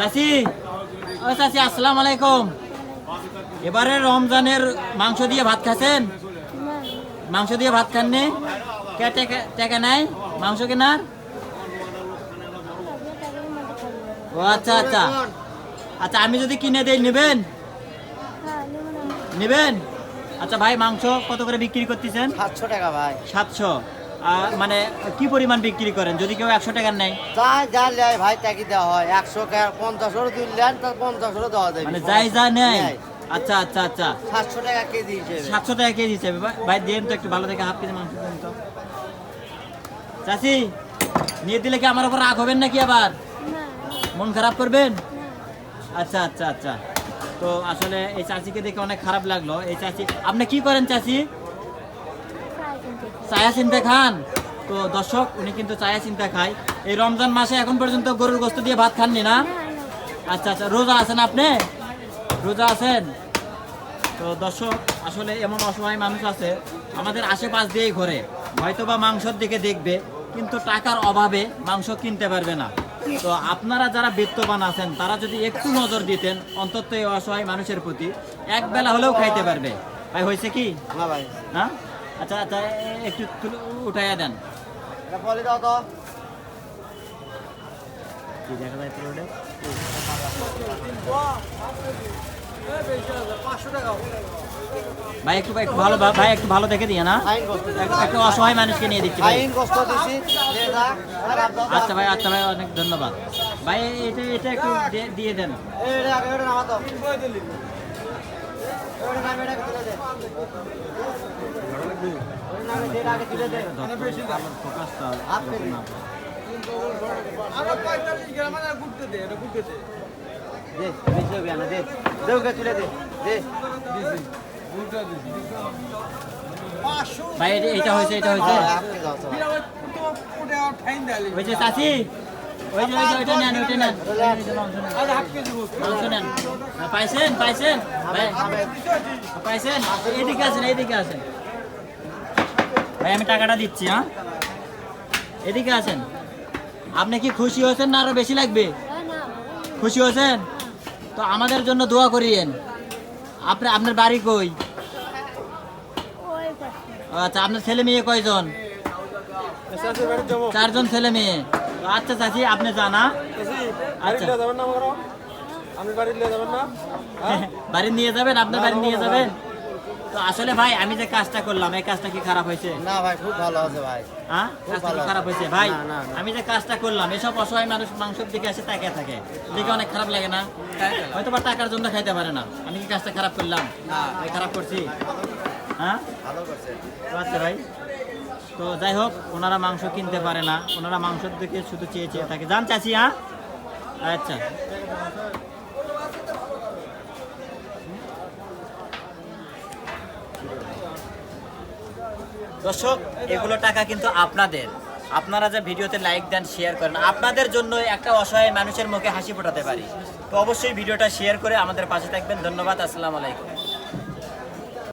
চাচি। ও চাচি আসসালামু আলাইকুম। এবারে রমজানের মাংস দিয়ে ভাত খাচ্ছেন? মাংস দিয়ে ভাত খাননি? কে টাকা টাকা নাই? মাংস কেনার? ও আচ্ছা আচ্ছা। আচ্ছা আমি যদি কিনে দেই নেবেন? নেবেন? আচ্ছা ভাই মাংস কত করে বিক্রি করতেছেন? সাতশো টাকা ভাই। সাতশো। মানে কি পরিমাণ বিক্রি করেন? যদি কেউ একশো টাকার নেয়। যা যা নেয় ভাই তাকে দেওয়া হয়। একশো পঞ্চাশ ওর দুই নেন তার পঞ্চাশ ওর দেওয়া যাবে মানে যাই যা নেয়। আচ্ছা আচ্ছা আচ্ছা। সাতশো টাকা কেজি হিসেবে। সাতশো টাকা কেজি হিসেবে। ভাই- দেন তো একটু ভালো থেকে হাফ কেজি মাংস দেন তো। চাচি নিয়ে দিলে কি আমার উপর রাগ হবেন নাকি আবার? মন খারাপ করবেন? আচ্ছা আচ্ছা আচ্ছা। তো আসলে এই চাচিকে দেখে অনেক খারাপ লাগল। এই চাচি আপনি কি করেন চাচি? চায়া চিন্তা খান। তো দর্শক উনি কিন্তু চায়া চিন্তা খায়। এই রমজান মাসে এখন পর্যন্ত গরুর গোস্ত দিয়ে ভাত খাননি না? আচ্ছা আচ্ছা রোজা আছেন আপনি? রোজা আছেন? তো দর্শক আসলে এমন অসহায় মানুষ আছে আমাদের আশেপাশ দিয়েই ঘরে। হয়তো বা মাংসর দিকে দেখবে কিন্তু টাকার অভাবে মাংস কিনতে পারবে না। তো আপনারা যারা বিত্তবান আছেন তারা যদি একটু নজর দিতেন অন্তত এই অসহায় মানুষের প্রতি এক বেলা হলেও খাইতে পারবে। ভাই হয়েছে কি? না ভাই। না? আচ্ছা আচ্ছা একটু তুলে- উঠাইয়া দেন। বলে দাও তো। কি দেখা যায় তোর ওটা? ভাই একটু একটু ভালো ভাই একটু ভালো দেখে দিয়ে না ফাইন কষ্ট অসহায় মানুষকে নিয়ে দিচ্ছি ভাই। আচ্ছা ভাই আচ্ছা ভাই অনেক ধন্যবাদ। ভাই এটা এটা একটু দিয়ে দেন। ভাই এটা- হয়েছে এটা হয়েছে। হ্যাঁ, হাফ কেজি ওই যে ওই যে ওইটা নেন ওইটা নেন। মাংস নেন। পাইছেন পাইছেন? পাইছেন? এইদিকে আছেন এইদিকে আছেন। ভাই আমি টাকাটা দিচ্ছি হ্যাঁ? এদিকে আছেন? আপনি কি খুশি হয়েছেন না আরও বেশি লাগবে? খুশি হয়েছেন? তো আমাদের জন্য দোয়া করিয়েন। আপনি আপনার বাড়ি কই? আচ্ছা আপনার ছেলে মেয়ে কয়জন? চারজন ছেলে মেয়ে। আচ্ছা চাচি আপনি জানা আচ্ছা। আমি বাড়ি নিয়ে যাবেন না? বাড়ি নিয়ে যাবেন আপনার বাড়ি নিয়ে যাবেন? তো আসলে ভাই আমি যে কাজটা করলাম এই কাজটা কি খারাপ হয়েছে? না ভাই খুব ভালো আছে ভাই। হ্যাঁ? কাজটা খারাপ হয়েছে? ভাই না, না, না। আমি যে কাজটা করলাম এসব অসহায় মানুষ মাংসের দিকে এসে তাকিয়ে থাকে। দেখে অনেক খারাপ লাগে না? হয়তো বা টাকার জন্য খাইতে পারে না। আমি কি কাজটা খারাপ করলাম? খারাপ করছি? হ্যাঁ? ভালো করছে। আচ্ছা ভাই। তো যাই হোক, ওনারা মাংস কিনতে পারে না। ওনারা মাংসের দিকে শুধু চেয়ে চেয়ে থাকে জান চাচি হ্যাঁ? আচ্ছা। দর্শক, এগুলো টাকা কিন্তু আপনাদের। আপনারা যে ভিডিওতে লাইক দেন শেয়ার করেন, আপনাদের জন্য একটা অসহায় মানুষের মুখে হাসি ফোটাতে পারি। তো অবশ্যই ভিডিওটা শেয়ার করে আমাদের পাশে থাকবেন। ধন্যবাদ, আসসালামু আলাইকুম।